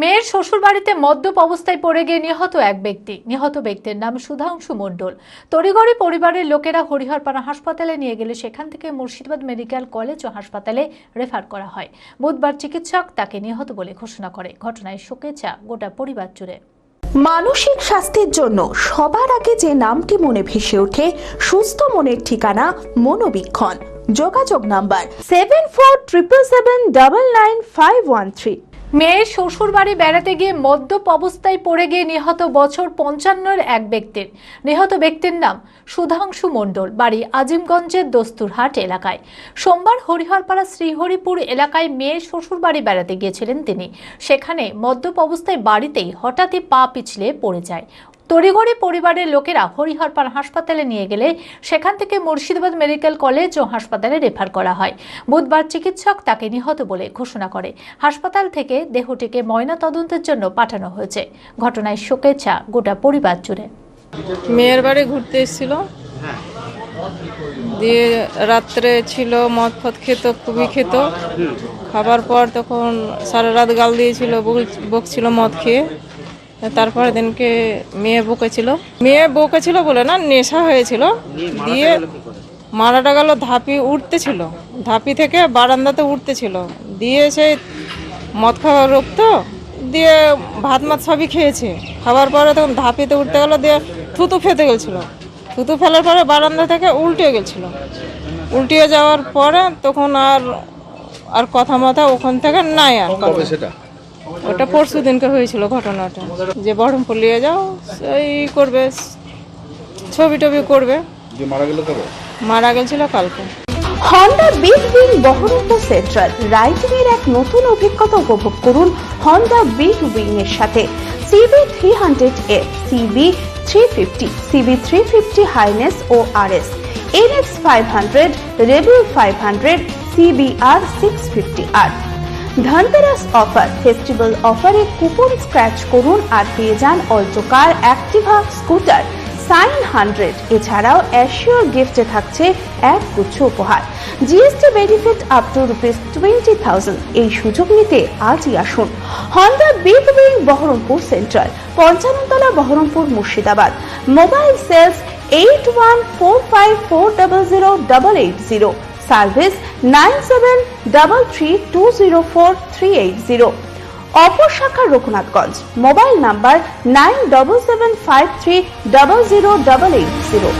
মেয়ের শ্বশুরবাড়িতে মদ্যপ অবস্থায় পড়ে গিয়ে নিহত এক ব্যক্তি। নিহত ব্যক্তির নাম সুধাংশু মণ্ডল। তড়িগড়ি পরিবারের লোকেরা হরিহরপাড়া হাসপাতালে নিয়ে গেলে সেখান থেকে মুর্শিদাবাদ মেডিকেল কলেজ ও হাসপাতালে রেফার করা হয়। বুধবার চিকিৎসক তাকে নিহত বলে ঘোষণা করে। ঘটনায় শোকে চা গোটা পরিবার জুড়ে। মানসিক স্বাস্থ্যের জন্য সবার আগে যে নামটি মনে ভেসে ওঠে, সুস্থ মনের ঠিকানা মনোবীক্ষণ। যোগাযোগ number seven four triple seven double nine five one three মেয়ের শ্বশুর বাড়ি বেড়াতে গিয়ে মদ্যপ অবস্থায় পড়ে গিয়ে নিহত বছর পঞ্চান্নর এক ব্যক্তির। নিহত ব্যক্তির নাম সুধাংশু মণ্ডল, বাড়ি আজিমগঞ্জের দস্তুরহাট এলাকায়। সোমবার হরিহরপাড়া শ্রীহরিপুর এলাকায় মেয়ের শ্বশুর বাড়ি বেড়াতে গিয়েছিলেন তিনি। সেখানে মদ্যপ অবস্থায় বাড়িতেই হঠাৎই পা পিছলে পড়ে যায়। তড়িঘড়ি পরিবারের লোকেরা হরিহরপাড়া হাসপাতালে নিয়ে গেলে সেখান থেকে মুর্শিদাবাদ মেডিকেল কলেজ ও হাসপাতালে রেফার করা হয়। বুধবার চিকিৎসক তাকে নিহত বলে ঘোষণা করে। হাসপাতাল থেকে দেহটিকে ময়না তদন্তের জন্য পাঠানো হয়েছে। ঘটনায় শোকের ছা গোটা পরিবার জুড়ে। মেয়ের বাড়ি ঘুরতে এসেছিল। দিয়ে রাত্রে ছিল, মদ ফদ খেত, খুবই খেত। খাবার পর তখন সারা রাত গাল দিয়েছিল বক- বকছিল মদ খেয়ে। তারপরে দিনকে মেয়ে বকেছিল। মেয়ে বকেছিল বলে না নেশা হয়েছিল। দিয়ে মারাটা গেল ধাপি উঠতেছিল। ধাপি থেকে বারান্দাতে উঠতেছিল। দিয়ে সেই মদ খাওয়া রোগ তো দিয়ে ভাত মাত সবই খেয়েছে। খাবার পরে তখন ধাপিতে উঠতে গেল দিয়ে থুতু ফেতে গেছিল। থুতু ফেলার পরে বারান্দা থেকে উল্টে গেছিল। উল্টিয়ে যাওয়ার পরে তখন আর আর কথা মতো ওখান থেকে নাই আর সেটা? ওটা পরশু দিনকে হয়েছিল ঘটনাটা। যে বহরমপুর নিয়ে যাও সেই করবে ছবি টবি করবে। যে মারা গেল কবে মারা গেছিল কালকে। Honda big wing Baharampur central riding এর এক নতুন অভিজ্ঞতা উপভোগ করুন হন্ডা বিগ উইং এর সাথে। CB three hundred F CB three fifty CB three fifty Highness ও R S NX five hundred rebel five hundred CBR six fifty R Dhanteras offer festival অফারে coupon scratch করুন আর পেয়ে যান Alto car Activa scooter Shine hundred. এছাড়াও assure গিফটে থাকছে এক গুচ্ছ উপহার। GST benefit up to rupees twenty thousand এই সুযোগ নিতে আজই আসুন। Honda big wing Baharampur central, Panchannatala Baharampur Murshidabad. Mobile sales eight one four five four double zero double eight zero service nine seven double three two zero four three eight zero. অপর শাখা Raghunathganj, mobile number nine double seven five three double zero double eight zero.